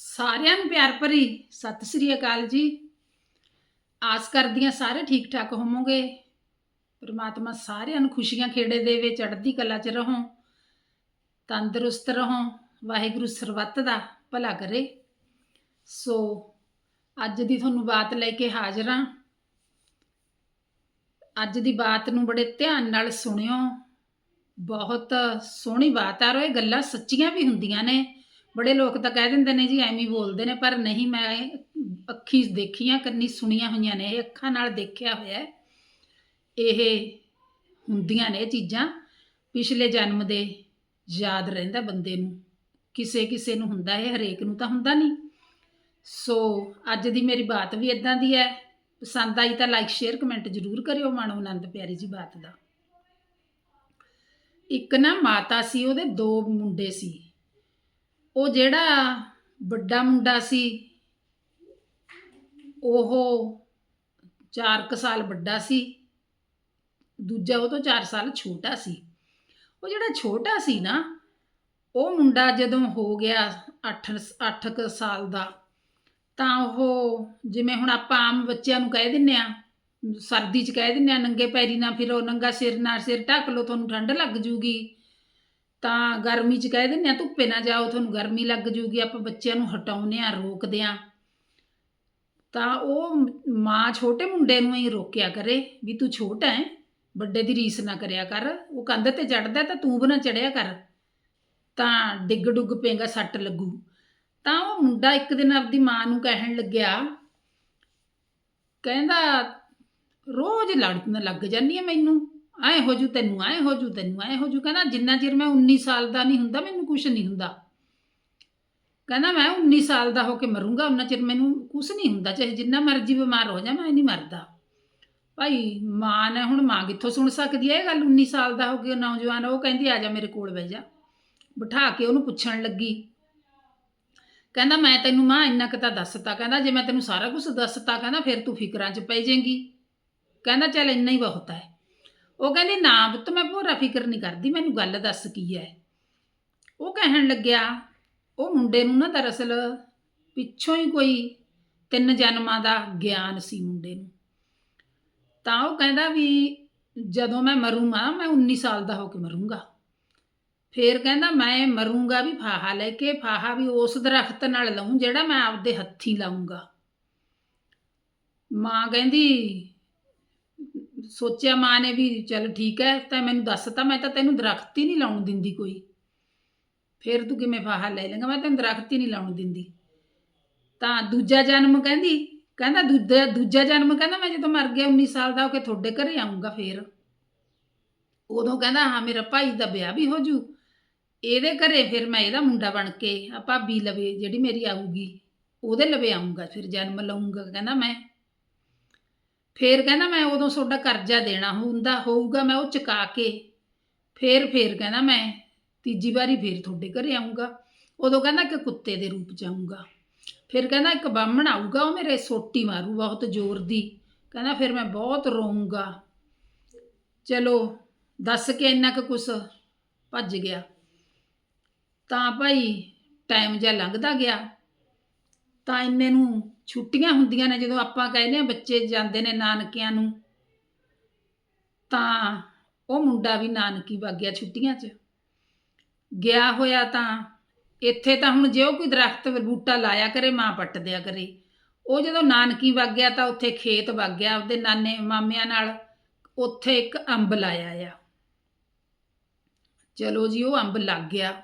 ਸਾਰਿਆਂ ਨੂੰ ਪਿਆਰ ਭਰੀ ਸਤਿ ਸ੍ਰੀ ਅਕਾਲ ਜੀ। ਆਸ ਕਰਦੀ ਹਾਂ ਸਾਰੇ ਠੀਕ ਠਾਕ ਹੋਵੋਗੇ। ਪ੍ਰਮਾਤਮਾ ਸਾਰਿਆਂ ਨੂੰ ਖੁਸ਼ੀਆਂ ਖੇੜੇ ਦੇਵੇ, ਚੜ੍ਹਦੀ ਕਲਾ 'ਚ ਰਹੋ, ਤੰਦਰੁਸਤ ਰਹੋ, ਵਾਹਿਗੁਰੂ ਸਰਬੱਤ ਦਾ ਭਲਾ ਕਰੇ। ਸੋ ਅੱਜ ਦੀ ਤੁਹਾਨੂੰ ਬਾਤ ਲੈ ਕੇ ਹਾਜ਼ਰ ਹਾਂ। ਅੱਜ ਦੀ ਬਾਤ ਨੂੰ ਬੜੇ ਧਿਆਨ ਨਾਲ ਸੁਣਿਓ। ਬਹੁਤ ਸੋਹਣੀ ਬਾਤ ਆ ਰੋ ਇਹ ਗੱਲਾਂ ਸੱਚੀਆਂ ਵੀ ਹੁੰਦੀਆਂ ਨੇ। ਬੜੇ ਲੋਕ ਤਾਂ ਕਹਿ ਦਿੰਦੇ ਨੇ ਜੀ, ਐਵੇਂ ਹੀ ਬੋਲਦੇ ਨੇ, ਪਰ ਨਹੀਂ, ਮੈਂ ਅੱਖੀ ਦੇਖੀਆਂ, ਕੰਨੀ ਸੁਣੀਆਂ ਹੋਈਆਂ ਨੇ, ਇਹ ਅੱਖਾਂ ਨਾਲ ਦੇਖਿਆ ਹੋਇਆ ਇਹ ਹੁੰਦੀਆਂ ਨੇ ਇਹ ਚੀਜ਼ਾਂ, ਪਿਛਲੇ ਜਨਮ ਦੇ ਯਾਦ ਰਹਿੰਦਾ ਬੰਦੇ ਨੂੰ, ਕਿਸੇ ਕਿਸੇ ਨੂੰ ਹੁੰਦਾ ਇਹ, ਹਰੇਕ ਨੂੰ ਤਾਂ ਹੁੰਦਾ ਨਹੀਂ। ਸੋ ਅੱਜ ਦੀ ਮੇਰੀ ਬਾਤ ਵੀ ਇਦਾਂ ਦੀ ਹੈ, ਪਸੰਦ ਆਈ ਤਾਂ ਲਾਈਕ ਸ਼ੇਅਰ ਕਮੈਂਟ ਜ਼ਰੂਰ ਕਰਿਓ, ਮਾਣੋ ਆਨੰਦ ਪਿਆਰੀ ਜੀ ਬਾਤ ਦਾ। ਇੱਕ ਨਾ ਮਾਤਾ ਸੀ, ਉਹਦੇ ਦੋ ਮੁੰਡੇ ਸੀ। ਉਹ ਜਿਹੜਾ ਵੱਡਾ ਮੁੰਡਾ ਸੀ, ਉਹ 4 ਸਾਲ ਵੱਡਾ ਸੀ, ਦੂਜਾ ਉਹ ਤੋਂ 4 ਸਾਲ ਛੋਟਾ ਸੀ। ਉਹ ਜਿਹੜਾ ਛੋਟਾ ਸੀ ਨਾ, ਉਹ ਮੁੰਡਾ ਜਦੋਂ ਹੋ ਗਿਆ 8 8 ਸਾਲ ਦਾ, ਤਾਂ ਉਹ ਜਿਵੇਂ ਹੁਣ ਆਪਾਂ ਆਮ ਬੱਚਿਆਂ ਨੂੰ ਕਹਿ ਦਿੰਨੇ ਆ, ਸਰਦੀ 'ਚ ਕਹਿ ਦਿੰਨੇ ਆ, ਨੰਗੇ ਪੈਰੀ ਨਾ ਫਿਰੋ ਨੰਗਾ ਸਿਰ ਨਾਲ ਸਿਰ ਢੱਕ ਲਓ, ਤੁਹਾਨੂੰ ਠੰਡ ਲੱਗ ਜੂਗੀ। ਤਾਂ ਗਰਮੀ 'ਚ ਕਹਿ ਦਿੰਦੇ ਆ, ਧੁੱਪੇ ਨਾ ਜਾਓ, ਤੁਹਾਨੂੰ ਗਰਮੀ ਲੱਗ ਜੂਗੀ, ਆਪਾਂ ਬੱਚਿਆਂ ਨੂੰ ਹਟਾਉਂਦੇ ਆ ਰੋਕਦੇ ਆ ਤਾਂ ਉਹ ਮਾਂ ਛੋਟੇ ਮੁੰਡੇ ਨੂੰ ਹੀ ਰੋਕਿਆ ਕਰੇ, ਵੀ ਤੂੰ ਛੋਟਾ ਹੈ, ਵੱਡੇ ਦੀ ਰੀਸ ਨਾ ਕਰਿਆ ਕਰ, ਉਹ ਕੰਧ ਤੇ ਚੜਦਾ ਤਾਂ ਤੂੰ ਵੀ ਨਾ ਚੜਿਆ ਕਰ, ਤਾਂ ਡਿੱਗ ਡੁੱਗ ਪੇਗਾ ਸੱਟ ਲੱਗੂ। ਤਾਂ ਉਹ ਮੁੰਡਾ ਇੱਕ ਦਿਨ ਆਪਦੀ ਮਾਂ ਨੂੰ ਕਹਿਣ ਲੱਗਿਆ, ਕਹਿੰਦਾ, ਰੋਜ਼ ਲੜਨ ਲੱਗ ਜਾਂਦੀ ਹੈ ਮੈਨੂੰ ਐ ਹੋ ਜੂ ਤੈਨੂੰ ਐ ਹੋ ਜੂ ਤੈਨੂੰ ਐ ਹੋ ਜੂ। ਕਹਿੰਦਾ, ਜਿੰਨਾ ਚਿਰ ਮੈਂ 19 ਸਾਲ ਦਾ ਨਹੀਂ ਹੁੰਦਾ, ਮੈਨੂੰ ਕੁਝ ਨਹੀਂ ਹੁੰਦਾ। ਕਹਿੰਦਾ, ਮੈਂ 19 ਸਾਲ ਦਾ ਹੋ ਕੇ ਮਰੂੰਗਾ ਉਹਨਾਂ ਚਿਰ ਮੈਨੂੰ ਕੁਝ ਨਹੀਂ ਹੁੰਦਾ। ਚਾਹੇ ਜਿੰਨਾ ਮਰਜ਼ੀ ਬਿਮਾਰ ਹੋ ਜਾ, ਮੈਂ ਨਹੀਂ ਮਰਦਾ। ਭਾਈ, ਮਾਂ ਨੇ ਹੁਣ ਮਾਂ ਕਿੱਥੋਂ ਸੁਣ ਸਕਦੀ ਹੈ ਇਹ ਗੱਲ? 19 ਸਾਲ ਦਾ ਹੋ ਕੇ ਨੌਜਵਾਨ, ਉਹ ਕਹਿੰਦੀ, ਆ ਜਾ ਮੇਰੇ ਕੋਲ ਬਹਿ ਜਾ। ਬਿਠਾ ਕੇ ਉਹਨੂੰ ਪੁੱਛਣ ਲੱਗੀ। ਕਹਿੰਦਾ, ਮੈਂ ਤੈਨੂੰ ਮਾਂ ਇੰਨਾ ਕੁ ਤਾਂ ਦੱਸਤਾ। ਕਹਿੰਦਾ, ਜੇ ਮੈਂ ਤੈਨੂੰ ਸਾਰਾ ਕੁਝ ਦੱਸਤਾ, ਕਹਿੰਦਾ, ਫਿਰ ਤੂੰ ਫਿਕਰਾਂ 'ਚ ਪੈ ਜਾਏਂਗੀ। ਕਹਿੰਦਾ, ਚੱਲ ਇੰਨਾ ਹੀ ਬਹੁਤ ਹੈ। ਉਹ ਕਹਿੰਦੀ, ਨਾ ਪੁੱਤ, ਮੈਂ ਪੂਰਾ ਫਿਕਰ ਨਹੀਂ ਕਰਦੀ, ਮੈਨੂੰ ਗੱਲ ਦੱਸ ਕੀ ਹੈ ਉਹ ਕਹਿਣ ਲੱਗਿਆ, ਉਹ ਮੁੰਡੇ ਨੂੰ ਨਾ ਦਰਅਸਲ ਪਿੱਛੋਂ ਹੀ ਕੋਈ ਤਿੰਨ ਜਨਮਾਂ ਦਾ ਗਿਆਨ ਸੀ ਮੁੰਡੇ ਨੂੰ। ਤਾਂ ਉਹ ਕਹਿੰਦਾ ਵੀ ਜਦੋਂ ਮੈਂ ਮਰੂੰਗਾ, ਮੈਂ 19 ਸਾਲ ਦਾ ਹੋ ਕੇ ਮਰੂੰਗਾ। ਫੇਰ ਕਹਿੰਦਾ, ਮੈਂ ਮਰੂੰਗਾ ਵੀ ਫਾਹਾ ਲੈ ਕੇ, ਫਾਹਾ ਵੀ ਉਸ ਦਰਖਤ ਨਾਲ ਲਾਉਂ ਜਿਹੜਾ ਮੈਂ ਆਪਦੇ ਹੱਥੀ ਲਾਉਂਗਾ ਮਾਂ ਕਹਿੰਦੀ ਸੋਚਿਆ ਮਾਂ ਨੇ ਵੀ ਚਲ ਠੀਕ ਹੈ, ਤਾਂ ਮੈਨੂੰ ਦੱਸਤਾ ਮੈਂ ਤਾਂ ਤੈਨੂੰ ਦਰਖਤ ਹੀ ਨਹੀਂ ਲਾਉਣ ਦਿੰਦੀ ਕੋਈ। ਫਿਰ ਤੂੰ ਕਿਵੇਂ ਫਾਹਾ ਲੈ ਲੇਗਾ ਮੈਂ ਤੈਨੂੰ ਦਰਖਤ ਹੀ ਨਹੀਂ ਲਾਉਣ ਦਿੰਦੀ। ਤਾਂ ਦੂਜਾ ਜਨਮ ਕਹਿੰਦੀ, ਕਹਿੰਦਾ ਦੂਜਾ ਦੂਜਾ ਜਨਮ ਕਹਿੰਦਾ ਮੈਂ ਜਦੋਂ ਮਰ ਗਿਆ 19 ਸਾਲ ਦਾ ਹੋ ਕੇ ਤੁਹਾਡੇ ਘਰੇ ਆਉਂਗਾ ਫੇਰ। ਉਦੋਂ ਕਹਿੰਦਾ, ਹਾਂ, ਮੇਰਾ ਭਾਈ ਦਾ ਵਿਆਹ ਵੀ ਹੋ ਜੂ ਇਹਦੇ ਘਰੇ ਫਿਰ ਮੈਂ ਇਹਦਾ ਮੁੰਡਾ ਬਣ ਕੇ ਆ ਭਾਬੀ ਲਵੇ ਜਿਹੜੀ ਮੇਰੀ ਆਊਗੀ, ਉਹਦੇ ਲਵੇ ਆਉਂਗਾ ਫਿਰ ਜਨਮ ਲਊਂਗਾ, ਕਹਿੰਦਾ ਮੈਂ। ਫੇਰ ਕਹਿੰਦਾ ਮੈਂ ਉਦੋਂ ਤੁਹਾਡਾ ਕਰਜ਼ਾ ਦੇਣਾ ਹੁੰਦਾ ਹੋਊਗਾ ਮੈਂ ਉਹ ਚੁਕਾ ਕੇ। ਫੇਰ ਫੇਰ ਕਹਿੰਦਾ ਮੈਂ ਤੀਜੀ ਵਾਰੀ ਫੇਰ ਤੁਹਾਡੇ ਘਰੇ ਆਉਂਗਾ ਉਦੋਂ ਕਹਿੰਦਾ ਕਿ ਕੁੱਤੇ ਦੇ ਰੂਪ ਚ ਆਉਂਗਾ ਫਿਰ ਕਹਿੰਦਾ ਇੱਕ ਬਾਹਮਣ ਆਊਗਾ, ਉਹ ਮੇਰੇ ਸੋਟੀ ਮਾਰੂ, ਬਹੁਤ ਜ਼ੋਰ ਦੀ। ਕਹਿੰਦਾ ਫਿਰ ਮੈਂ ਬਹੁਤ ਰੋਊਂਗਾ। ਚਲੋ, ਦੱਸ ਕੇ ਇੰਨਾ ਕੁ ਕੁਛ ਭੱਜ ਗਿਆ। ਤਾਂ ਭਾਈ ਟਾਈਮ ਜਿਹਾ ਲੰਘਦਾ ਗਿਆ। ਤਾਂ ਇੰਨੇ ਨੂੰ ਛੁੱਟੀਆਂ ਹੁੰਦੀਆਂ ਨੇ, ਜਦੋਂ ਆਪਾਂ ਕਹਿੰਦੇ ਆ ਬੱਚੇ ਜਾਂਦੇ ਨੇ ਨਾਨਕਿਆਂ ਨੂੰ, ਤਾਂ ਉਹ ਮੁੰਡਾ ਵੀ ਨਾਨਕੀ ਵਗ ਗਿਆ ਛੁੱਟੀਆਂ 'ਚ। ਗਿਆ ਹੋਇਆ ਤਾਂ ਇੱਥੇ ਤਾਂ ਹੁਣ ਜੇ ਉਹ ਕੋਈ ਦਰਖਤ ਬੂਟਾ ਲਾਇਆ ਕਰੇ, ਮਾਂ ਪੱਟ ਦਿਆ ਕਰੇ। ਉਹ ਜਦੋਂ ਨਾਨਕੀ ਵਗ ਗਿਆ ਤਾਂ ਉੱਥੇ ਖੇਤ ਵਗ ਗਿਆ, ਉਹਦੇ ਨਾਨੇ ਮਾਮਿਆਂ ਨਾਲ ਉੱਥੇ ਇੱਕ ਅੰਬ ਲਾਇਆ ਆ। ਚਲੋ ਜੀ, ਉਹ ਅੰਬ ਲੱਗ ਗਿਆ।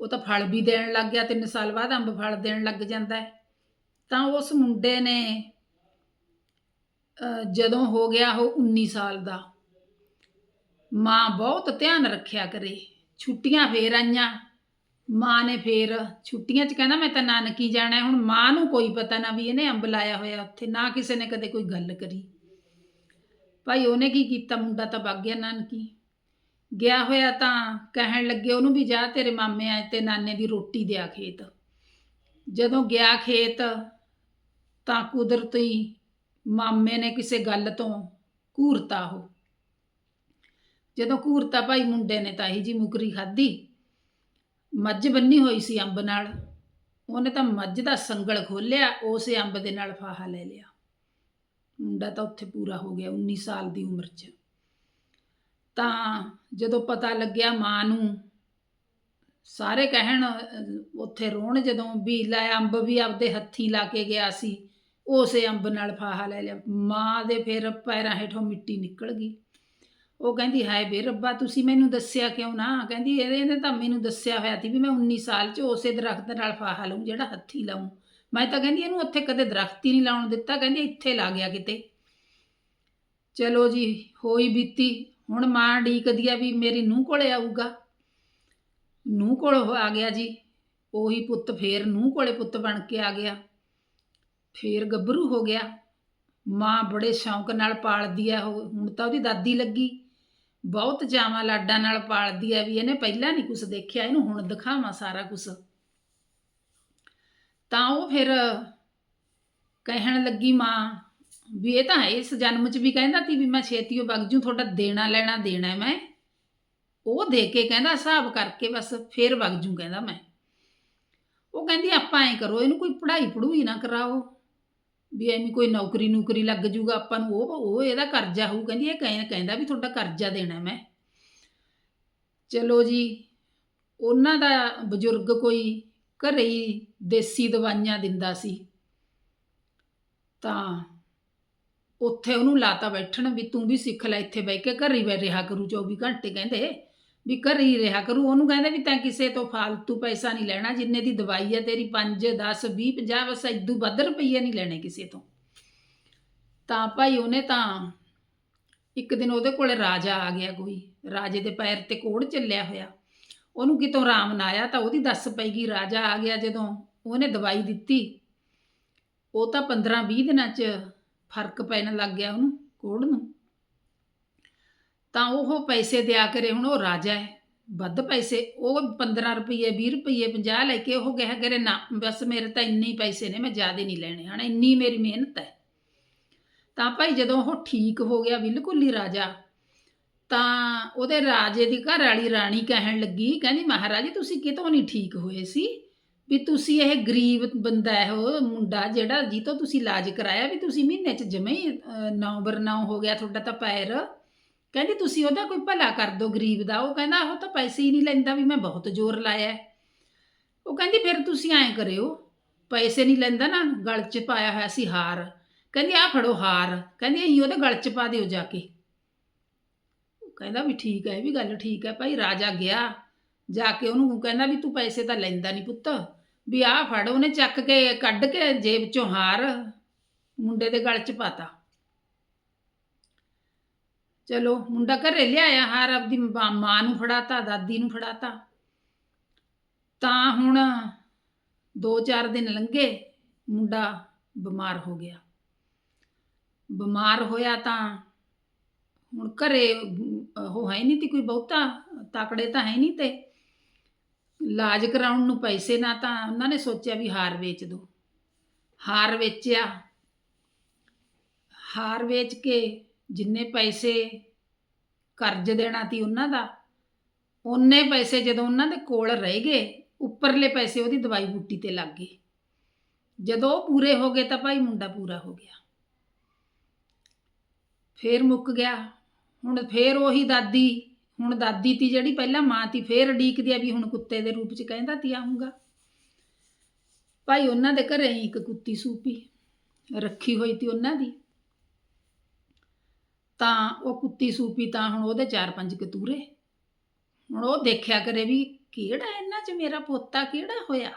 ਉਹ ਤਾਂ ਫਲ ਵੀ ਦੇਣ ਲੱਗ ਗਿਆ 3 ਸਾਲ ਬਾਅਦ ਅੰਬ ਫਲ ਦੇਣ ਲੱਗ ਜਾਂਦਾ ਹੈ। ਤਾਂ ਉਸ ਮੁੰਡੇ ਨੇ ਜਦੋਂ ਹੋ ਗਿਆ ਉਹ 19 ਸਾਲ ਦਾ, ਮਾਂ ਬਹੁਤ ਧਿਆਨ ਰੱਖਿਆ ਕਰੇ। ਛੁੱਟੀਆਂ ਫੇਰ ਆਈਆਂ, ਮਾਂ ਨੇ ਫੇਰ ਛੁੱਟੀਆਂ 'ਚ ਕਹਿੰਦਾ, ਮੈਂ ਤਾਂ ਨਾਨਕੀ ਜਾਣਾ ਹੁਣ ਮਾਂ ਨੂੰ ਕੋਈ ਪਤਾ ਨਾ ਵੀ ਇਹਨੇ ਅੰਬ ਲਾਇਆ ਹੋਇਆ ਉੱਥੇ, ਨਾ ਕਿਸੇ ਨੇ ਕਦੇ ਕੋਈ ਗੱਲ ਕਰੀ। ਭਾਈ ਉਹਨੇ ਕੀ ਕੀਤਾ, ਮੁੰਡਾ ਤਾਂ ਵਗ ਗਿਆ ਨਾਨਕੀ। ਗਿਆ ਹੋਇਆ ਤਾਂ ਕਹਿਣ ਲੱਗੇ, ਉਹਨੂੰ ਵੀ ਜਾ ਤੇਰੇ ਮਾਮੇ ਆਏ ਤੇ ਨਾਨੇ ਦੀ ਰੋਟੀ ਦਿਆ ਖੇਤ। ਜਦੋਂ ਗਿਆ ਖੇਤ, ਤਾਂ ਕੁਦਰਤੀ ਮਾਮੇ ਨੇ ਕਿਸੇ ਗੱਲ ਤੋਂ ਘੂਰਤਾ ਉਹ। ਜਦੋਂ ਘੂਰਤਾ ਭਾਈ ਮੁੰਡੇ ਨੇ ਤਾਂ ਇਹੀ ਜੀ ਮੁਕਰੀ ਖਾਧੀ। ਮੱਝ ਬੰਨੀ ਹੋਈ ਸੀ ਅੰਬ ਨਾਲ। ਉਹਨੇ ਤਾਂ ਮੱਝ ਦਾ ਸੰਗਲ ਖੋਲਿਆ ਉਸੇ ਅੰਬ ਦੇ ਨਾਲ ਫਾਹਾ ਲੈ ਲਿਆ। ਮੁੰਡਾ ਤਾਂ ਉੱਥੇ ਪੂਰਾ ਹੋ ਗਿਆ 19 ਸਾਲ ਦੀ ਉਮਰ 'ਚ। ਤਾਂ ਜਦੋਂ ਪਤਾ ਲੱਗਿਆ ਮਾਂ ਨੂੰ, ਸਾਰੇ ਕਹਿਣ, ਉੱਥੇ ਰੋਣ ਜਦੋਂ ਵੀ ਲੈ ਅੰਬ ਵੀ ਆਪਦੇ ਹੱਥੀ ਲਾ ਕੇ ਗਿਆ ਸੀ, ਉਸੇ ਅੰਬ ਨਾਲ ਫਾਹਾ ਲੈ ਲਿਆ। ਮਾਂ ਦੇ ਫਿਰ ਪੈਰਾਂ ਹੇਠੋਂ ਮਿੱਟੀ ਨਿਕਲ ਗਈ। ਉਹ ਕਹਿੰਦੀ, ਹਾਏ ਬੇ ਰੱਬਾ, ਤੁਸੀਂ ਮੈਨੂੰ ਦੱਸਿਆ ਕਿਉਂ ਨਾ? ਕਹਿੰਦੀ ਇਹਦੇ ਇਹਨੇ ਤਾਂ ਮੈਨੂੰ ਦੱਸਿਆ ਹੋਇਆ ਸੀ ਵੀ ਮੈਂ 19 ਸਾਲ 'ਚ ਉਸੇ ਦਰਖਤ ਨਾਲ ਫਾਹਾ ਲਊਂ, ਜਿਹੜਾ ਹੱਥੀ ਲਾਊਂ। ਮੈਂ ਤਾਂ ਕਹਿੰਦੀ, ਇਹਨੂੰ ਉੱਥੇ ਕਦੇ ਦਰਖਤ ਹੀ ਨਹੀਂ ਲਾਉਣ ਦਿੱਤਾ। ਕਹਿੰਦੀ, ਇੱਥੇ ਲਾ ਗਿਆ ਕਿਤੇ। ਚਲੋ ਜੀ, ਹੋਈ ਬੀਤੀ। ਹੁਣ ਮਾਂ ਡੀਕਦੀ ਆ ਵੀ ਮੇਰੀ ਨੂੰਹ ਕੋਲੇ ਆਊਗਾ। ਨੂੰਹ ਕੋਲ ਆ ਗਿਆ ਜੀ, ਉਹੀ ਪੁੱਤ ਫੇਰ ਨੂੰਹ ਕੋਲੇ ਪੁੱਤ ਬਣ ਕੇ ਆ ਗਿਆ। ਫੇਰ ਗੱਭਰੂ ਹੋ ਗਿਆ। ਮਾਂ ਬੜੇ ਸ਼ੌਂਕ ਨਾਲ ਪਾਲਦੀ ਆ, ਉਹ ਹੁਣ ਤਾਂ ਉਹਦੀ ਦਾਦੀ ਲੱਗੀ। ਬਹੁਤ ਚਾਵਾਂ ਲਾਡਾਂ ਨਾਲ ਪਾਲਦੀ ਆ ਵੀ ਇਹਨੇ ਪਹਿਲਾਂ ਨਹੀਂ ਕੁਝ ਦੇਖਿਆ, ਇਹਨੂੰ ਹੁਣ ਦਿਖਾਵਾਂ ਸਾਰਾ ਕੁਝ ਤਾਂ ਉਹ ਫਿਰ ਕਹਿਣ ਲੱਗੀ ਮਾਂ ਵੀ ਇਹ ਤਾਂ ਇਸ ਜਨਮ 'ਚ ਵੀ ਕਹਿੰਦਾ ਸੀ ਵੀ ਮੈਂ ਛੇਤੀਓ ਵਗ ਜੂ, ਤੁਹਾਡਾ ਦੇਣਾ ਲੈਣਾ ਦੇਣਾ ਮੈਂ। ਉਹ ਦੇ ਕੇ ਕਹਿੰਦਾ ਹਿਸਾਬ ਕਰਕੇ ਬਸ ਫੇਰ ਵਗ ਜੂ ਕਹਿੰਦਾ ਮੈਂ। ਉਹ ਕਹਿੰਦੀ ਆਪਾਂ ਐ ਕਰੋ, ਇਹਨੂੰ ਕੋਈ ਪੜ੍ਹਾਈ ਪੜੂਈ ਨਾ ਕਰਾਓ। ਵੀ ਐਵੇਂ ਕੋਈ ਨੌਕਰੀ ਨੂਕਰੀ ਲੱਗ ਜੂਗਾ ਆਪਾਂ ਨੂੰ, ਉਹ ਉਹ ਇਹਦਾ ਕਰਜ਼ਾ ਹੋਊ, ਕਹਿੰਦੀ ਇਹ ਕਹਿੰਦਾ ਵੀ ਤੁਹਾਡਾ ਕਰਜ਼ਾ ਦੇਣਾ ਮੈਂ। ਚਲੋ ਜੀ, ਉਹਨਾਂ ਦਾ ਬਜ਼ੁਰਗ ਕੋਈ ਘਰੇ ਹੀ ਦੇਸੀ ਦਵਾਈਆਂ ਦਿੰਦਾ ਸੀ। ਤਾਂ ਉੱਥੇ ਉਹਨੂੰ ਲਾਤਾ ਬੈਠਣ ਵੀ ਤੂੰ ਵੀ ਸਿੱਖ ਲੈ, ਇੱਥੇ ਬਹਿ ਕੇ ਘਰ ਹੀ ਬੈ ਰਿਹਾ ਕਰੂ 24 ਘੰਟੇ ਕਹਿੰਦੇ, ਵੀ ਘਰ ਹੀ ਰਿਹਾ ਕਰੂ। ਉਹਨੂੰ ਕਹਿੰਦੇ ਵੀ ਤੈਂ ਕਿਸੇ ਤੋਂ ਫਾਲਤੂ ਪੈਸਾ ਨਹੀਂ ਲੈਣਾ, ਜਿੰਨੇ ਦੀ ਦਵਾਈ ਹੈ ਤੇਰੀ 5 10 20 50 ਬਸ ਇਦੂ ਵੱਧ ਰੁਪਈਏ ਨਹੀਂ ਲੈਣੇ ਕਿਸੇ ਤੋਂ। ਤਾਂ ਭਾਈ ਉਹਨੇ ਤਾਂ ਇੱਕ ਦਿਨ ਉਹਦੇ ਕੋਲੇ ਰਾਜਾ ਆ ਗਿਆ ਕੋਈ, ਰਾਜੇ ਦੇ ਪੈਰ ਤੇ ਕੋੜ ਚੱਲਿਆ ਹੋਇਆ। ਉਹਨੂੰ ਕਿਤੋਂ ਆਰਾਮ ਨਾ ਆਇਆ ਤਾਂ ਉਹਦੀ ਦੱਸ ਪਈਗੀ ਰਾਜਾ ਆ ਗਿਆ ਜਦੋਂ ਉਹਨੇ ਦਵਾਈ ਦਿੱਤੀ। ਉਹ ਤਾਂ 15 20 ਦਿਨਾਂ 'ਚ ਫ਼ਰਕ ਪੈਣ ਲੱਗ ਗਿਆ ਉਹਨੂੰ ਕੋੜ ਨੂੰ। ਤਾਂ ਉਹ ਪੈਸੇ ਦਿਆ ਕਰੇ, ਹੁਣ ਉਹ ਰਾਜਾ ਹੈ, ਵੱਧ ਪੈਸੇ, ਉਹ 15 ਰੁਪਏ 20 ਰੁਪਏ 50 ਲੈ ਕੇ ਉਹ ਕਿਹਾ ਕਰੇ, ਨਾ, ਬਸ ਮੇਰੇ ਤਾਂ ਇੰਨੇ ਹੀ ਪੈਸੇ ਨੇ, ਮੈਂ ਜ਼ਿਆਦਾ ਨਹੀਂ ਲੈਣੇ, ਹਨਾ, ਇੰਨੀ ਮੇਰੀ ਮਿਹਨਤ ਹੈ। ਤਾਂ ਭਾਈ ਜਦੋਂ ਉਹ ਠੀਕ ਹੋ ਗਿਆ, ਬਿਲਕੁਲ ਹੀ ਰਾਜਾ, ਤਾਂ ਉਹਦੇ ਰਾਜੇ ਦੀ ਘਰ ਵਾਲੀ ਰਾਣੀ ਕਹਿਣ ਲੱਗੀ, ਕਹਿੰਦੀ, ਮਹਾਰਾਜ, ਤੁਸੀਂ ਕਿਤੋਂ ਨਹੀਂ ਠੀਕ ਹੋਏ ਸੀ? ਵੀ ਤੁਸੀਂ ਇਹ ਗਰੀਬ ਬੰਦਾ ਹੈ ਉਹ ਮੁੰਡਾ ਜਿਹੜਾ ਜੀ ਤੋਂ ਤੁਸੀਂ ਇਲਾਜ ਕਰਾਇਆ ਵੀ ਤੁਸੀਂ ਮਹੀਨੇ 'ਚ ਜਮੇ ਹੀ ਨੌ ਬਰਨਾਉ ਹੋ ਗਿਆ ਤੁਹਾਡਾ ਤਾਂ ਪੈਰ। ਕਹਿੰਦੀ ਤੁਸੀਂ ਉਹਦਾ ਕੋਈ ਭਲਾ ਕਰ ਦਿਓ ਗਰੀਬ ਦਾ। ਉਹ ਕਹਿੰਦਾ ਉਹ ਤਾਂ ਪੈਸੇ ਹੀ ਨਹੀਂ ਲੈਂਦਾ ਵੀ ਮੈਂ ਬਹੁਤ ਜ਼ੋਰ ਲਾਇਆ ਉਹ ਕਹਿੰਦੀ, ਫਿਰ ਤੁਸੀਂ ਐਂ ਕਰਿਓ, ਪੈਸੇ ਨਹੀਂ ਲੈਂਦਾ ਨਾ, ਗਲ 'ਚ ਪਾਇਆ ਹੋਇਆ ਸੀ ਹਾਰ। ਕਹਿੰਦੀ ਆ ਫੜੋ ਹਾਰ। ਕਹਿੰਦੀ, ਅਸੀਂ ਉਹਦੇ ਗਲ 'ਚ ਪਾ ਦਿਓ ਜਾ ਕੇ। ਉਹ ਕਹਿੰਦਾ ਵੀ ਠੀਕ ਹੈ, ਇਹ ਵੀ ਗੱਲ ਠੀਕ ਹੈ, ਭਾਈ ਰਾਜਾ ਗਿਆ। ਜਾ ਕੇ ਉਹਨੂੰ ਕਹਿੰਦਾ ਵੀ ਤੂੰ ਪੈਸੇ ਤਾਂ ਲੈਂਦਾ ਨਹੀਂ ਪੁੱਤ। ਵੀ ਆਹ ਫੜ, ਉਹਨੇ ਚੱਕ ਕੇ, ਕੱਢ ਕੇ ਜੇਬ 'ਚੋਂ ਹਾਰ ਮੁੰਡੇ ਦੇ ਗਲ 'ਚ ਪਾਤਾ। ਚਲੋ, ਮੁੰਡਾ ਘਰੇ ਲਿਆਇਆ ਹਾਰ, ਆਪਦੀ ਮਾਂ ਮਾਂ ਨੂੰ ਫੜਾਤਾ, ਦਾਦੀ ਨੂੰ ਫੜਾਤਾ। ਤਾਂ ਹੁਣ 2-4 ਦਿਨ ਲੰਘੇ, ਮੁੰਡਾ ਬਿਮਾਰ ਹੋ ਗਿਆ। ਬਿਮਾਰ ਹੋਇਆ ਤਾਂ ਹੁਣ ਘਰੇ, ਉਹ ਹੈ ਨਹੀਂ ਤੀ ਕੋਈ ਬਹੁਤਾ, ਤਾਕੜੇ ਤਾਂ ਹੈ ਨਹੀਂ ਤੇ। ਇਲਾਜ ਕਰਾਉਣ ਨੂੰ ਪੈਸੇ ਨਾ ਤਾਂ ਉਹਨਾਂ ਨੇ ਸੋਚਿਆ ਵੀ ਹਾਰ ਵੇਚ ਦੋ। ਹਾਰ ਵੇਚਿਆ। ਹਾਰ ਵੇਚ ਕੇ ਜਿੰਨੇ ਪੈਸੇ ਕਰਜ਼ ਦੇਣਾ ਤੀ ਉਹਨਾਂ ਦਾ, ਉਹਨੇ ਪੈਸੇ ਜਦੋਂ ਉਹਨਾਂ ਦੇ ਕੋਲ ਰਹਿ ਗਏ, ਉੱਪਰਲੇ ਪੈਸੇ ਉਹਦੀ ਦਵਾਈ ਬੂਟੀ ਤੇ ਲੱਗ ਗਏ। ਜਦੋਂ ਉਹ ਪੂਰੇ ਹੋ ਗਏ ਤਾਂ ਭਾਈ ਮੁੰਡਾ ਪੂਰਾ ਹੋ ਗਿਆ। ਫੇਰ ਮੁੱਕ ਗਿਆ। ਹੁਣ ਫੇਰ ਉਹੀ ਦਾਦੀ ਹੁਣ ਦਾਦੀ ਤੀ ਜਿਹੜੀ ਪਹਿਲਾਂ ਮਾਂ ਤੀ, ਫੇਰ ਉਡੀਕਦੀ ਆ ਵੀ ਹੁਣ ਕੁੱਤੇ ਦੇ ਰੂਪ ਚ ਕਹਿੰਦਾ ਤੀ ਆਉਂਗਾ ਭਾਈ ਉਹਨਾਂ ਦੇ ਘਰੇ ਹੀ ਇੱਕ ਕੁੱਤੀ ਸੂਪੀ ਰੱਖੀ ਹੋਈ ਤੀ ਉਹਨਾਂ ਦੀ। ਤਾਂ ਉਹ ਕੁੱਤੀ ਸੂਪੀ ਤਾਂ ਹੁਣ ਉਹਦੇ ਚਾਰ ਪੰਜ ਕਤੂਰੇ। ਹੁਣ ਉਹ ਦੇਖਿਆ ਕਰੇ ਵੀ ਕਿਹੜਾ ਇਹਨਾਂ 'ਚ ਮੇਰਾ ਪੋਤਾ ਕਿਹੜਾ ਹੋਇਆ?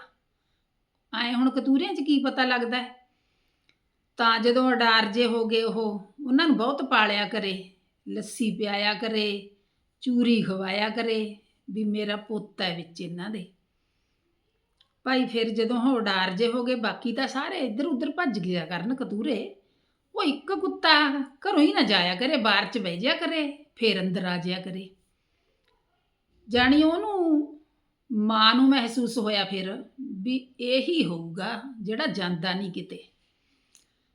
ਐ ਹੁਣ ਕਤੂਰਿਆਂ 'ਚ ਕੀ ਪਤਾ ਲੱਗਦਾ ਹੈ? ਤਾਂ ਜਦੋਂ ਅਡਾਰ ਜੇ ਹੋ ਗਏ ਉਹ, ਉਹਨਾਂ ਨੂੰ ਬਹੁਤ ਪਾਲਿਆ ਕਰੇ, ਲੱਸੀ ਪਿਆਇਆ ਕਰੇ ਚੂਰੀ ਖਵਾਇਆ ਕਰੇ ਵੀ ਮੇਰਾ ਪੁੱਤ ਹੈ ਵਿੱਚ ਇਹਨਾਂ ਦੇ। ਭਾਈ ਫਿਰ ਜਦੋਂ ਹੋਡਾਰ ਜੇ ਹੋ ਗਏ, ਬਾਕੀ ਤਾਂ ਸਾਰੇ ਇੱਧਰ ਉੱਧਰ ਭੱਜ ਗਿਆ ਕਰਨ ਕਤੂਰੇ। ਉਹ ਇੱਕ ਕੁੱਤਾ ਘਰੋਂ ਹੀ ਨਾ ਜਾਇਆ ਕਰੇ, ਬਾਹਰ ਚ ਬਹਿ ਜਾਇਆ ਕਰੇ, ਫਿਰ ਅੰਦਰ ਆ ਜਾਇਆ ਕਰੇ। ਜਾਣੀ ਉਹਨੂੰ ਮਾਂ ਨੂੰ ਮਹਿਸੂਸ ਹੋਇਆ ਫਿਰ ਵੀ ਇਹੀ ਹੋਊਗਾ ਜਿਹੜਾ ਜਾਂਦਾ ਨਹੀਂ ਕਿਤੇ।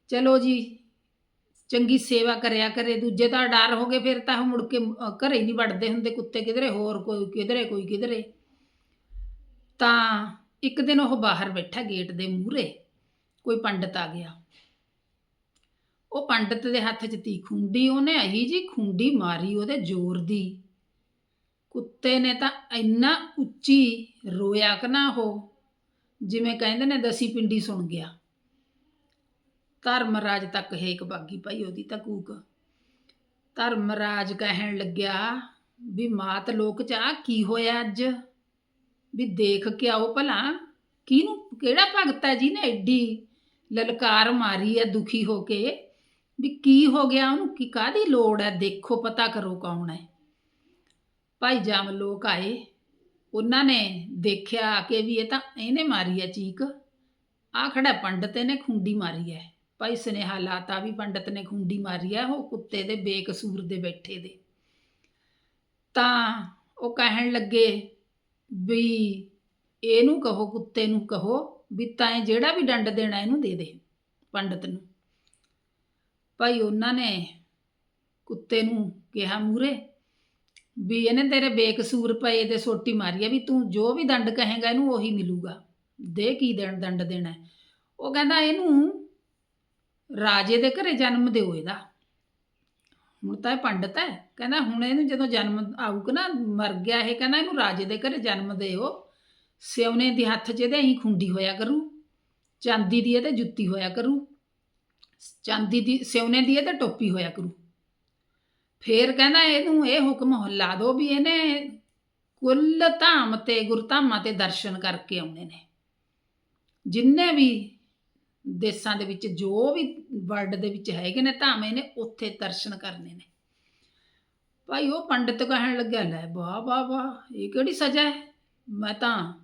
ਚਲੋ ਜੀ ਚੰਗੀ ਸੇਵਾ ਕਰਿਆ ਕਰੇ ਦੂਜੇ ਤਾਂ ਡਰ ਹੋ ਗਏ ਫਿਰ ਤਾਂ ਉਹ ਮੁੜ ਕੇ ਅ, ਘਰੇ ਹੀ ਨਹੀਂ ਵੜਦੇ ਹੁੰਦੇ ਕੁੱਤੇ ਕਿਧਰੇ ਹੋਰ ਕੋਈ ਕਿਧਰੇ ਕੋਈ ਕਿਧਰੇ। ਤਾਂ ਇੱਕ ਦਿਨ ਉਹ ਬਾਹਰ ਬੈਠਾ ਗੇਟ ਦੇ ਮੂਹਰੇ ਕੋਈ ਪੰਡਤ ਆ ਗਿਆ। ਉਹ ਪੰਡਤ ਦੇ ਹੱਥ 'ਚ ਤੀ ਖੁੰਡੀ ਉਹਨੇ ਅਹੀ ਜੀ ਖੁੰਡੀ ਮਾਰੀ ਉਹਦੇ ਜ਼ੋਰ ਦੀ। ਕੁੱਤੇ ਨੇ ਤਾਂ ਇੰਨਾ ਉੱਚੀ ਰੋਇਆ ਕਿ ਨਾ ਉਹ ਜਿਵੇਂ ਕਹਿੰਦੇ ਨੇ ਦਸੀ ਪਿੰਡੀ ਸੁਣ ਗਿਆ। ਧਰਮ ਰਾਜ ਤੱਕ ਹੇਕ ਬਾਗੀ ਭਾਈ ਉਹਦੀ ਤਾਂ ਕੂਕ। ਧਰਮਰਾਜ ਕਹਿਣ ਲੱਗਿਆ, ਵੀ ਮਾਤ ਲੋਕ ਚ ਆ ਕੀ ਹੋਇਆ ਅੱਜ? ਵੀ ਦੇਖ ਕੇ ਆਓ ਭਲਾ। ਕਿਹਨੂੰ, ਕਿਹੜਾ ਭਗਤ ਹੈ ਜੀ ਨੇ ਐਡੀ ਲਲਕਾਰ ਮਾਰੀ ਹੈ ਦੁਖੀ ਹੋ ਕੇ? ਵੀ ਕੀ ਹੋ ਗਿਆ? ਉਹਨੂੰ ਕੀ ਕਾਦੀ ਲੋੜ ਹੈ? ਦੇਖੋ, ਪਤਾ ਕਰੋ ਕੌਣ ਹੈ। ਭਾਈ ਜਾਮ ਲੋਕ ਆਏ। ਉਹਨਾਂ ਨੇ ਦੇਖਿਆ ਕਿ ਵੀ ਇਹ ਤਾਂ ਇਹਨੇ ਮਾਰੀ ਹੈ ਚੀਕ। ਆ ਖੜਾ ਪੰਡਤ, ਇਹਨੇ ਖੁੰਡੀ ਮਾਰੀ ਹੈ। ਭਾਈ ਸੁਨੇਹਾ ਲਾਤਾ ਵੀ ਪੰਡਤ ਨੇ ਖੁੰਡੀ ਮਾਰੀ ਆ ਉਹ ਕੁੱਤੇ ਦੇ ਬੇਕਸੂਰ ਦੇ ਬੈਠੇ ਦੇ। ਤਾਂ ਉਹ ਕਹਿਣ ਲੱਗੇ ਵੀ ਇਹਨੂੰ ਕਹੋ, ਕੁੱਤੇ ਨੂੰ ਕਹੋ ਵੀ ਤਾਂ ਜਿਹੜਾ ਵੀ ਡੰਡ ਦੇਣਾ ਇਹਨੂੰ ਦੇ ਦੇ ਪੰਡਤ ਨੂੰ। ਭਾਈ ਉਹਨਾਂ ਨੇ ਕੁੱਤੇ ਨੂੰ ਕਿਹਾ ਮੂਰੇ ਵੀ ਇਹਨੇ ਤੇਰੇ ਬੇਕਸੂਰ ਪਏ ਦੇ ਸੋਟੀ ਮਾਰੀ ਆ ਵੀ ਤੂੰ ਜੋ ਵੀ ਦੰਡ ਕਹੇਗਾ ਇਹਨੂੰ ਉਹੀ ਮਿਲੂਗਾ। ਦੇ ਕੀ ਦੇਣ ਦੰਡ ਦੇਣਾ। ਉਹ ਕਹਿੰਦਾ ਇਹਨੂੰ ਰਾਜੇ ਦੇ ਘਰੇ ਜਨਮ ਦਿਓ ਇਹਦਾ। ਹੁਣ ਤਾਂ ਇਹ ਪੰਡਤ ਹੈ, ਕਹਿੰਦਾ ਹੁਣ ਇਹਨੂੰ ਜਦੋਂ ਜਨਮ ਆਊਗਾ ਨਾ, ਮਰ ਗਿਆ ਇਹ, ਕਹਿੰਦਾ ਇਹਨੂੰ ਰਾਜੇ ਦੇ ਘਰੇ ਜਨਮ ਦਿਓ। ਸਿਉਨੇ ਦੀ ਹੱਥ 'ਚ ਇਹਦੇ ਅਹੀਂ ਖੁੰਡੀ ਹੋਇਆ ਕਰੂ, ਚਾਂਦੀ ਦੀ ਇਹਦੇ ਜੁੱਤੀ ਹੋਇਆ ਕਰੂ, ਚਾਂਦੀ ਦੀ, ਸਿਉਨੇ ਦੀ ਇਹਦੇ ਟੋਪੀ ਹੋਇਆ ਕਰੂ। ਫੇਰ ਕਹਿੰਦਾ ਇਹਨੂੰ ਇਹ ਹੁਕਮ ਹੱਲਾ ਦਿਓ ਵੀ ਇਹਨੇ ਕੁੱਲ ਧਾਮ ਤੇ ਗੁਰਧਾਮਾਂ ਤੇ ਦਰਸ਼ਨ ਕਰਕੇ ਆਉਣੇ ਨੇ। ਜਿੰਨੇ ਵੀ ਦੇਸਾਂ ਦੇ ਵਿੱਚ ਜੋ ਵੀ ਵਰਲਡ ਦੇ ਵਿੱਚ ਹੈਗੇ ਨੇ ਧਾਮ ਇਹਨੇ ਉੱਥੇ ਦਰਸ਼ਨ ਕਰਨੇ ਨੇ। ਭਾਈ ਉਹ ਪੰਡਿਤ ਕਹਿਣ ਲੱਗਿਆ, ਲੈ ਵਾਹ ਵਾਹ ਵਾਹ, ਇਹ ਕਿਹੜੀ ਸਜ਼ਾ ਹੈ? ਮੈਂ ਤਾਂ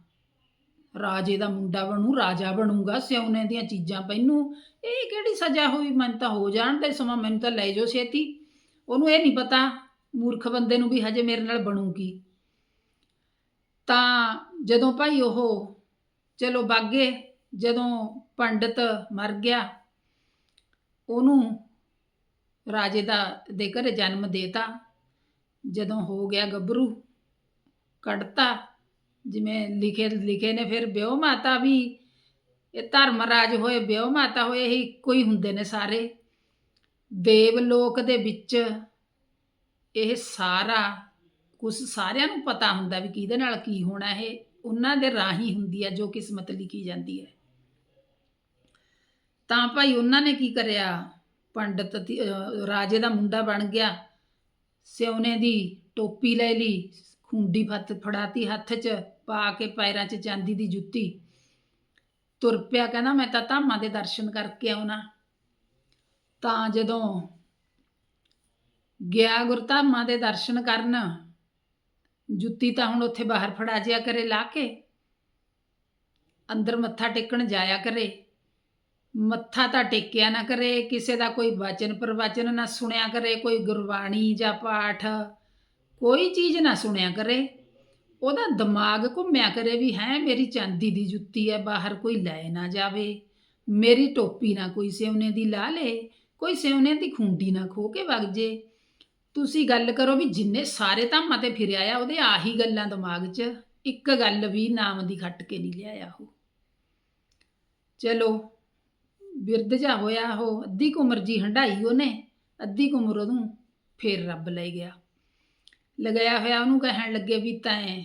ਰਾਜੇ ਦਾ ਮੁੰਡਾ ਬਣੂ, ਰਾਜਾ ਬਣੂਗਾ ਸਿਉਨੇ ਦੀਆਂ ਚੀਜ਼ਾਂ ਪਹਿਨੂ। ਇਹ ਕਿਹੜੀ ਸਜ਼ਾ ਹੋਈ? ਮੈਨੂੰ ਤਾਂ ਹੋ ਜਾਣ ਤੇ ਸਮਾਂ, ਮੈਨੂੰ ਤਾਂ ਲੈ ਜਾਓ ਛੇਤੀ। ਉਹਨੂੰ ਇਹ ਨਹੀਂ ਪਤਾ, ਮੂਰਖ ਬੰਦੇ ਨੂੰ ਵੀ ਹਜੇ ਮੇਰੇ ਨਾਲ ਬਣੂਗੀ। ਤਾਂ ਜਦੋਂ ਭਾਈ ਉਹ, ਚਲੋ ਬਾਗੇ ਜਦੋਂ ਪੰਡਤ ਮਰ ਗਿਆ, ਉਹਨੂੰ ਰਾਜੇ ਦਾ ਦੇ ਘਰੇ ਜਨਮ ਦੇਤਾ। ਜਦੋਂ ਹੋ ਗਿਆ ਗੱਭਰੂ, ਕੱਢਤਾ। ਜਿਵੇਂ ਲਿਖੇ ਲਿਖੇ ਨੇ ਫਿਰ ਵਿਉ ਮਾਤਾ ਵੀ, ਇਹ ਧਰਮ ਰਾਜ ਹੋਏ ਵਿਉ ਮਾਤਾ ਹੋਏ, ਇਹ ਇੱਕੋ ਹੀ ਹੁੰਦੇ ਨੇ ਸਾਰੇ। ਦੇਵ ਲੋਕ ਦੇ ਵਿੱਚ ਇਹ ਸਾਰਾ ਕੁਝ ਸਾਰਿਆਂ ਨੂੰ ਪਤਾ ਹੁੰਦਾ ਵੀ ਕਿਹਦੇ ਨਾਲ ਕੀ ਹੋਣਾ ਇਹ। ਉਹਨਾਂ ਦੇ ਰਾਹੀਂ ਹੁੰਦੀ ਹੈ ਜੋ ਕਿਸਮਤ ਲਿਖੀ ਜਾਂਦੀ ਹੈ। ਤਾਂ ਭਾਈ ਉਹਨਾਂ ਨੇ ਕੀ ਕਰਿਆ? ਪੰਡਤ ਦੀ- ਅਹ, ਰਾਜੇ ਦਾ ਮੁੰਡਾ ਬਣ ਗਿਆ। ਸਿਉਨੇ ਦੀ ਟੋਪੀ ਲੈ ਲਈ, ਖੁੰਡੀ ਫੱਤ ਫੜਾਤੀ ਹੱਥ 'ਚ, ਪਾ ਕੇ ਪੈਰਾਂ 'ਚ ਚਾਂਦੀ ਦੀ ਜੁੱਤੀ। ਤੁਰ ਪਿਆ ਕਹਿੰਦਾ, ਮੈਂ ਤਾਂ ਧਾਮਾਂ ਦੇ ਦਰਸ਼ਨ ਕਰਕੇ ਆਉਣਾ। ਤਾਂ ਜਦੋਂ ਗਿਆ ਗੁਰਧਾਮਾਂ ਦੇ ਦਰਸ਼ਨ ਕਰਨ, ਜੁੱਤੀ ਤਾਂ ਹੁਣ ਉੱਥੇ ਬਾਹਰ ਫੜਾ ਜਿਆ ਕਰੇ, ਲਾ ਕੇ। ਅੰਦਰ ਮੱਥਾ ਟੇਕਣ ਜਾਇਆ ਕਰੇ। ਮੱਥਾ ਤਾਂ ਟੇਕਿਆ ਨਾ ਕਰੇ, ਕਿਸੇ ਦਾ ਕੋਈ ਵਚਨ ਪ੍ਰਵਚਨ ਨਾ ਸੁਣਿਆ ਕਰੇ, ਕੋਈ ਗੁਰਬਾਣੀ ਜਾਂ ਪਾਠ, ਕੋਈ ਚੀਜ਼ ਨਾ ਸੁਣਿਆ ਕਰੇ। ਉਹਦਾ ਦਿਮਾਗ ਘੁੰਮਿਆ ਕਰੇ ਵੀ ਹੈ, ਮੇਰੀ ਚਾਂਦੀ ਦੀ ਜੁੱਤੀ ਹੈ ਬਾਹਰ ਕੋਈ ਲੈ ਨਾ ਜਾਵੇ। ਮੇਰੀ ਟੋਪੀ ਨਾ ਕੋਈ ਸਿਉਨੇ ਦੀ ਲਾ ਲੇ, ਕੋਈ ਸਿਉਨੇ ਦੀ ਖੁੰਡੀ ਨਾ ਖੋ ਕੇ ਵਗ ਜੇ। ਤੁਸੀਂ ਗੱਲ ਕਰੋ ਵੀ ਜਿੰਨੇ ਸਾਰੇ ਧਾਮਾਂ ਤੇ ਫਿਰਿਆ ਆ, ਉਹਦੇ ਆਹੀ ਗੱਲਾਂ ਦਿਮਾਗ 'ਚ, ਇੱਕ ਗੱਲ ਵੀ ਨਾਮ ਦੀ ਖੱਟ ਕੇ ਨਹੀਂ ਲਿਆਇਆ ਉਹ। ਚਲੋ ਬਿਰਧ ਜਾ ਹੋਇਆ ਉਹ ਅੱਧੀ ਕੁ ਉਮਰ ਜੀ ਹੰਡਾਈ ਉਹਨੇ ਅੱਧੀ ਕੁ ਉਮਰ ਉਹਨੂੰ ਫੇਰ ਰੱਬ ਲੈ ਗਿਆ। ਲਗਾਇਆ ਹੋਇਆ ਉਹਨੂੰ ਕਹਿਣ ਲੱਗੇ ਵੀ ਤੈਂ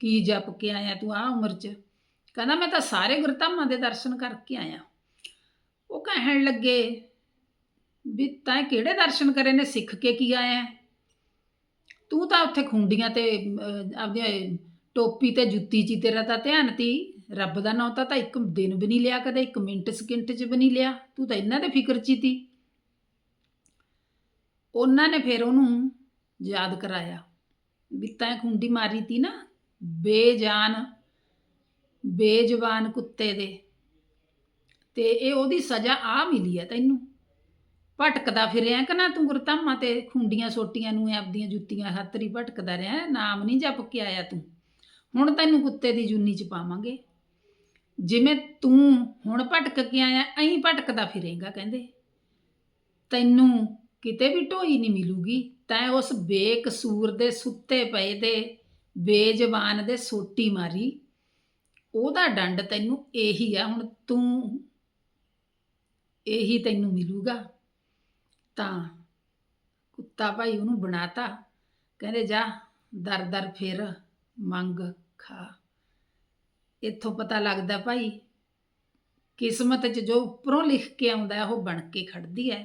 ਕੀ ਜਪ ਕੇ ਆਇਆ ਤੂੰ ਆ ਉਮਰ 'ਚ? ਕਹਿੰਦਾ ਮੈਂ ਤਾਂ ਸਾਰੇ ਗੁਰਧਾਮਾਂ ਦੇ ਦਰਸ਼ਨ ਕਰਕੇ ਆਇਆ। ਉਹ ਕਹਿਣ ਲੱਗੇ ਵੀ ਤੈਂ ਕਿਹੜੇ ਦਰਸ਼ਨ ਕਰੇ ਨੇ ਸਿੱਖ ਕੇ ਕੀ ਆਇਆ ਤੂੰ ਤਾਂ ਉੱਥੇ ਖੁੰਡੀਆਂ ਤੇ ਅਹ, ਆਪਦੀਆਂ ਟੋਪੀ ਤੇ ਜੁੱਤੀ 'ਚ ਹੀ ਤੇਰਾ ਤਾਂ ਧਿਆਨ ਤੀ ਰੱਬ ਦਾ ਨਾਂ ਤਾਂ ਤਾਂ ਇੱਕ ਦਿਨ ਵੀ ਨਹੀਂ ਲਿਆ ਕਦੇ, ਇੱਕ ਮਿੰਟ ਸਕਿੰਟ 'ਚ ਵੀ ਨਹੀਂ ਲਿਆ। ਤੂੰ ਤਾਂ ਇਹਨਾਂ ਦੇ ਫਿਕਰ 'ਚ ਹੀ ਤੀ। ਉਹਨਾਂ ਨੇ ਫਿਰ ਉਹਨੂੰ ਯਾਦ ਕਰਾਇਆ ਵੀ ਤੈਂ ਖੁੰਡੀ ਮਾਰੀ ਤੀ ਨਾ, ਬੇਜਾਨ ਬੇਜ਼ਬਾਨ ਕੁੱਤੇ ਦੇ। ਤੇ ਇਹ ਉਹਦੀ ਸਜ਼ਾ ਆ ਮਿਲੀ ਹੈ ਤੈਨੂੰ। ਭਟਕਦਾ ਫਿਰਿਆ ਕਿ ਨਾ ਤੂੰ ਗੁਰਧਾਮਾਂ ਤੇ ਖੁੰਡੀਆਂ ਸੋਟੀਆਂ ਨੂੰ ਆਪਦੀਆਂ ਜੁੱਤੀਆਂ ਹੱਤਰੀ ਭਟਕਦਾ ਰਿਹਾ, ਨਾਮ ਨਹੀਂ ਜਪ ਕੇ ਆਇਆ ਤੂੰ। ਹੁਣ ਤੈਨੂੰ ਕੁੱਤੇ ਦੀ ਜੁੰਨੀ ਚ ਪਾਵਾਂਗੇ। ਜਿਵੇਂ ਤੂੰ ਹੁਣ ਭਟਕ ਕੇ ਆਇਆ, ਐਂ ਭਟਕਦਾ ਫਿਰੇਗਾ ਕਹਿੰਦੇ। ਤੈਨੂੰ ਕਿਤੇ ਵੀ ਢੋਈ ਨਹੀਂ ਮਿਲੂਗੀ, ਤੈਂ ਉਸ ਬੇਕਸੂਰ ਦੇ ਸੁੱਤੇ ਪਏ ਦੇ ਬੇਜ਼ਬਾਨ ਦੇ ਸੋਟੀ ਮਾਰੀ। ਉਹਦਾ ਡੰਡ ਤੈਨੂੰ ਇਹੀ ਆ, ਹੁਣ ਤੂੰ ਇਹੀ ਤੈਨੂੰ ਮਿਲੂਗਾ। ਤਾਂ ਕੁੱਤਾ ਭਾਈ ਉਹਨੂੰ ਬਣਾਤਾ, ਕਹਿੰਦੇ ਜਾ ਦਰ ਦਰ ਫਿਰ ਮੰਗ ਖਾ। ਇੱਥੋਂ ਪਤਾ ਲੱਗਦਾ ਭਾਈ ਕਿਸਮਤ 'ਚ ਜੋ ਉੱਪਰੋਂ ਲਿਖ ਕੇ ਆਉਂਦਾ ਉਹ ਬਣ ਕੇ ਖੜਦੀ ਹੈ।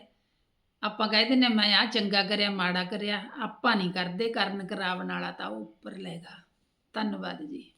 ਆਪਾਂ ਕਹਿ ਦਿੰਦੇ ਹਾਂ, ਮੈਂ ਆ ਚੰਗਾ ਕਰਿਆ ਮਾੜਾ ਕਰਿਆ ਆਪਾਂ ਨਹੀਂ ਕਰਦੇ ਕਰਨ ਕਰਾਵਣ ਵਾਲਾ ਤਾਂ ਉਹ ਉੱਪਰ ਲੈਗਾ ਧੰਨਵਾਦ ਜੀ।